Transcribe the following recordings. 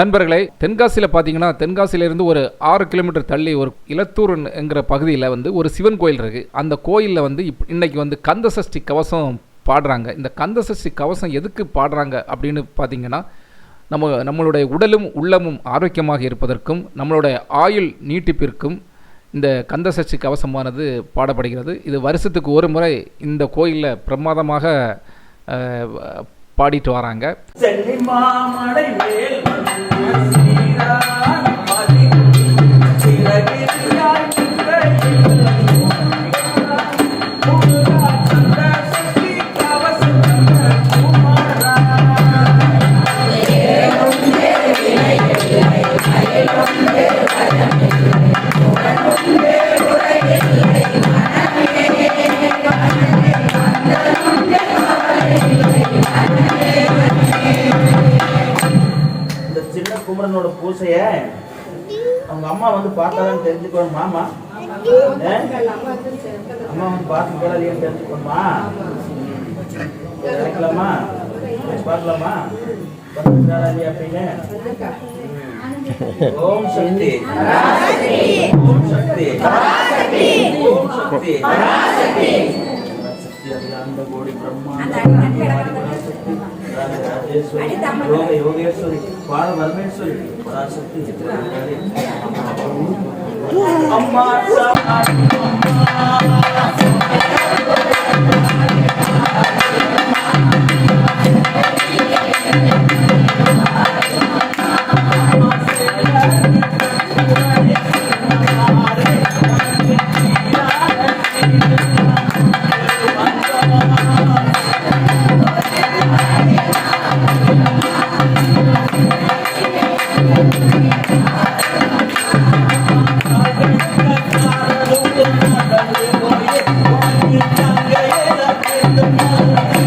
நண்பர்களே தென்காசியில் பார்த்தீங்கன்னா தென்காசியிலேருந்து ஒரு ஆறு கிலோமீட்டர் தள்ளி ஒரு இலத்தூர் என்கிற பகுதியில் வந்து ஒரு சிவன் கோயில் இருக்குது அந்த கோயிலில் வந்து இப் இன்னைக்கு வந்து கந்த சஷ்டி கவசம் பாடுறாங்க. இந்த கந்த சஷ்டி கவசம் எதுக்கு பாடுறாங்க அப்படின்னு பார்த்தீங்கன்னா நம்ம நம்மளுடைய உடலும் உள்ளமும் ஆரோக்கியமாக இருப்பதற்கும் நம்மளுடைய ஆயுள் நீட்டிப்பிற்கும் இந்த கந்த சஷ்டி கவசமானது பாடப்படுகிறது. இது வருஷத்துக்கு ஒரு முறை இந்த கோயிலில் பிரமாதமாக பாடிட்டு வராங்க. சென்னி வந்து பார்த்தாலும் தெரிஞ்சுக்கணும் மாமா. அம்மா வந்து பார்த்து போடாதீங்கன்னு தெரிஞ்சுக்கணுமா? நினைக்கலாமா பார்க்கலாமா? அப்படின்னு? ஓம் சக்தி. ஓம் சக்தி. ஓம் சக்தி. சக்தி அகிலாண்ட கோடி பிரம்மாண்ட యోగ యోగేశ్వరి వాళ్ళ వర్మేశ్వరి పరాశక్తి అమ్మా. பராசக்தி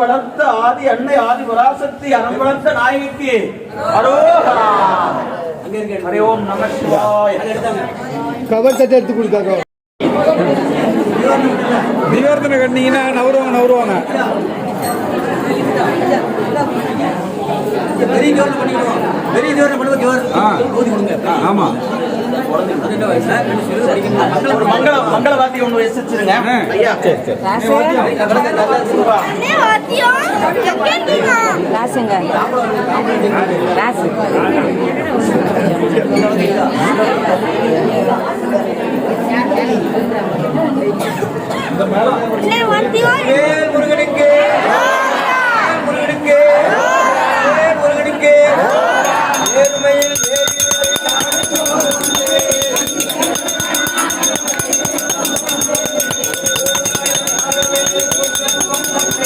வளர்த்த ஆதி அன்னை ஆதி பராசக்தி அறம் வளர்த்த நாயகிக்கு அரோகரா. ஹரி ஓம் நம சிவாய. கவர் தட்டை எடுத்து கொடுத்தாங்க நிவர்த்தனை கட்டினீங்கன்னா நவருவாங்க நவருவாங்க பெரிய ஜோர்ல பண்ணிக்கணும் பெரிய ஜோர்ல பண்ணுவோம் கொடுங்க. ஆமா. ரெண்டு வயசு ரெண்டு சிறு படிக்கணும் ஒரு மங்கள மங்கள வாத்தியம் ஒன்று வச்சிருங்க ஆ. ஐயா சரி சரி அண்ணே வாத்தியம் செகண்டுமா ராசுங்க ராசு அண்ணே ஒவ்வொரு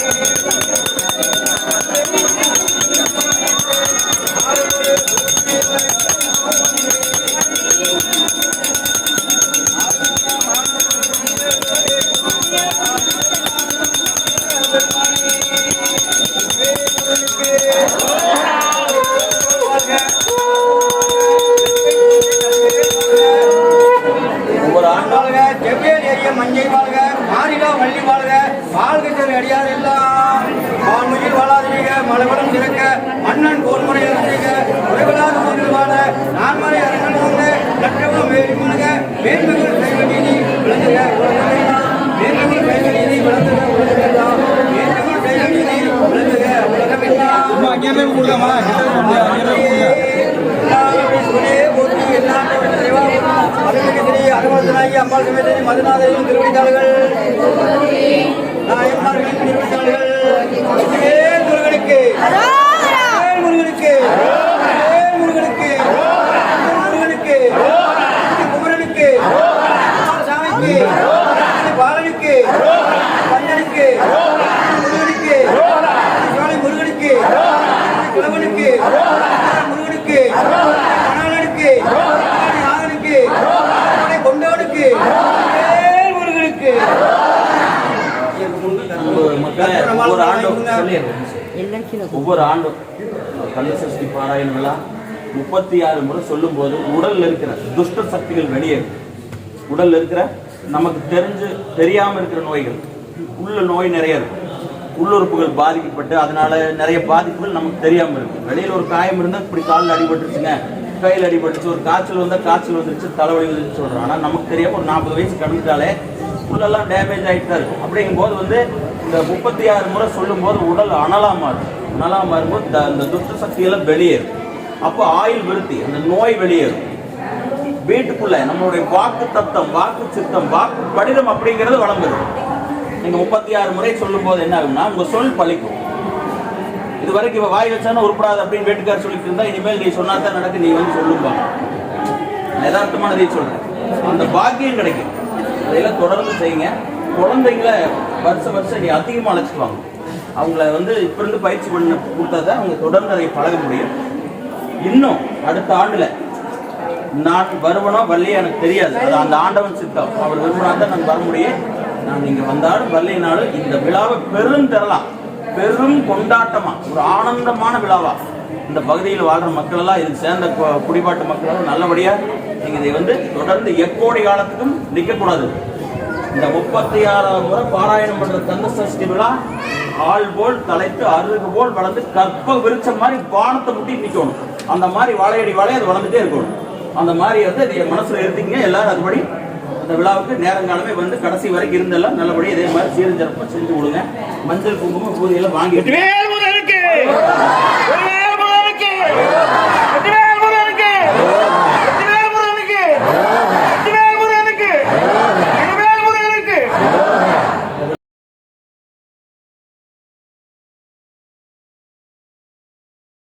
முழுக மேன்மைகள் செய்வ நீதி விளங்குக உலகமெல்லாம் மேன்மைகள் செய்வ நீதி விளங்குக உலகமெல்லாம் மேன்மைகள் செய்வ நீதி விளங்குக உலகமெல்லாம் அம்மா அங்கேயே கொடுக்காமா அங்கேயே அம்பாள் சமேதனி மதுநாதையும் திருவிழித்தாள்கள் முருகனுக்கு கொண்டவனுக்கு முருகனுக்கு. ஒவ்வொரு ஆண்டும். ஒவ்வொரு ஆண்டும் கந்தசஷ்டி பாராயண விழா முப்பத்தி ஆறு முறை சொல்லும்போது உடல்ல இருக்கிற துஷ்ட சக்திகள் வெளியேறும் உடல்ல இருக்கிற நமக்கு தெரிஞ்சு தெரியாம இருக்கிற நோய்கள். உள்ள நோய் நிறைய இருக்கு. உள்ளுறுப்புகள் பாதிக்கப்பட்டு அதனால நிறைய பாதிப்புகள் நமக்கு தெரியாமல் இருக்கு. வெளியில் ஒரு காயம் இருந்தால் இப்படி காலில் அடிபட்டுருச்சுங்க. கையில் அடிபட்டுச்சு ஒரு காய்ச்சல் வந்தால் காய்ச்சல் வந்துருச்சு தலைவலி வந்துருச்சு சொல்கிறோம் ஆனால் நமக்கு தெரியாமல் ஒரு நாற்பது வயசு கடந்துட்டாலே உள்ளெல்லாம் டேமேஜ் ஆகிட்டு தான் இருக்கும். அப்படிங்கும் போது வந்து இந்த முப்பத்தி ஆறு முறை சொல்லும்போது உடல் அனலாக மாறும். அனலாக மாறும்போது இந்த- இந்த துஷ்ட சக்தியெல்லாம் வெளியேறும். அப்போ ஆயுள் விருத்தி அந்த நோய் வெளியேறும். வீட்டுக்குள்ள நம்மளுடைய வாக்கு தத்தம் வாக்கு சித்தம் வாக்கு படிதம் அப்படிங்கிறது வளர்ந்துடும் நீங்கள் முப்பத்தி ஆறு முறை சொல்லும் போது என்ன ஆகும்னா உங்கள் சொல் பழிக்கும். இது வரைக்கும் இப்போ வாய் வச்சானே உருப்படாது அப்படின்னு வேட்டுக்கார் சொல்லிட்டு இருந்தா இனிமேல் நீ சொன்னா தான் நடக்கு நீ வந்து சொல்லும்பா யதார்த்தமானதை சொல்கிறேன் அந்த பாக்கியம் கிடைக்கும். அதையெல்லாம் தொடர்ந்து செய்யுங்க. குழந்தைங்களை வருஷம் வருஷம் நீ அதிகமாக அழைச்சிக்குவாங்க. அவங்கள வந்து இப்ப இருந்து பயிற்சி பண்ண கொடுத்தா தான் அவங்க தொடர்ந்து அதை பழக முடியும். இன்னும் அடுத்த ஆண்டில் நான் வருவனோ வரலையோ எனக்கு தெரியாது. அது அந்த ஆண்டவன் சித்தம். அவர் விரும்பினா தான் நான் வர முடியும். நான் இங்க வந்தாலும் வரலைனாலும் இந்த விழாவை பெரும் தரலாம் பெரும் கொண்டாட்டமா ஒரு ஆனந்தமான விழாவா. இந்த பகுதியில் வாழ்ற மக்கள் எல்லாம் இது சேர்ந்த குடிபாட்டு மக்கள் எல்லாம் நல்லபடியா நீங்க இதை வந்து தொடர்ந்து எக்கோடி காலத்துக்கும் நிற்கக்கூடாது. இந்த முப்பத்தி ஆறாவது முறை பாராயணம் பண்ற தந்த சஷ்டி விழா ஆள் போல் தலைத்து அருகு போல் வளர்ந்து கற்ப விரிச்ச மாதிரி பானத்தை முட்டி நிற்கணும் அந்த மாதிரி வாழையடி வாழை அது வளர்ந்துட்டே இருக்கணும். அந்த மாதிரி வந்து இதை மனசுல எடுத்தீங்க எல்லாரும் அதுபடி அந்த விழாவுக்கு நேரங்காலமே வந்து கடைசி வரைக்கும் இருந்தெல்லாம் நல்லபடியாக இதே மாதிரி சீரஞ்சிறப்பா செஞ்சு கொடுங்க. மஞ்சள் குங்குமம் பூதியெல்லாம் வாங்கி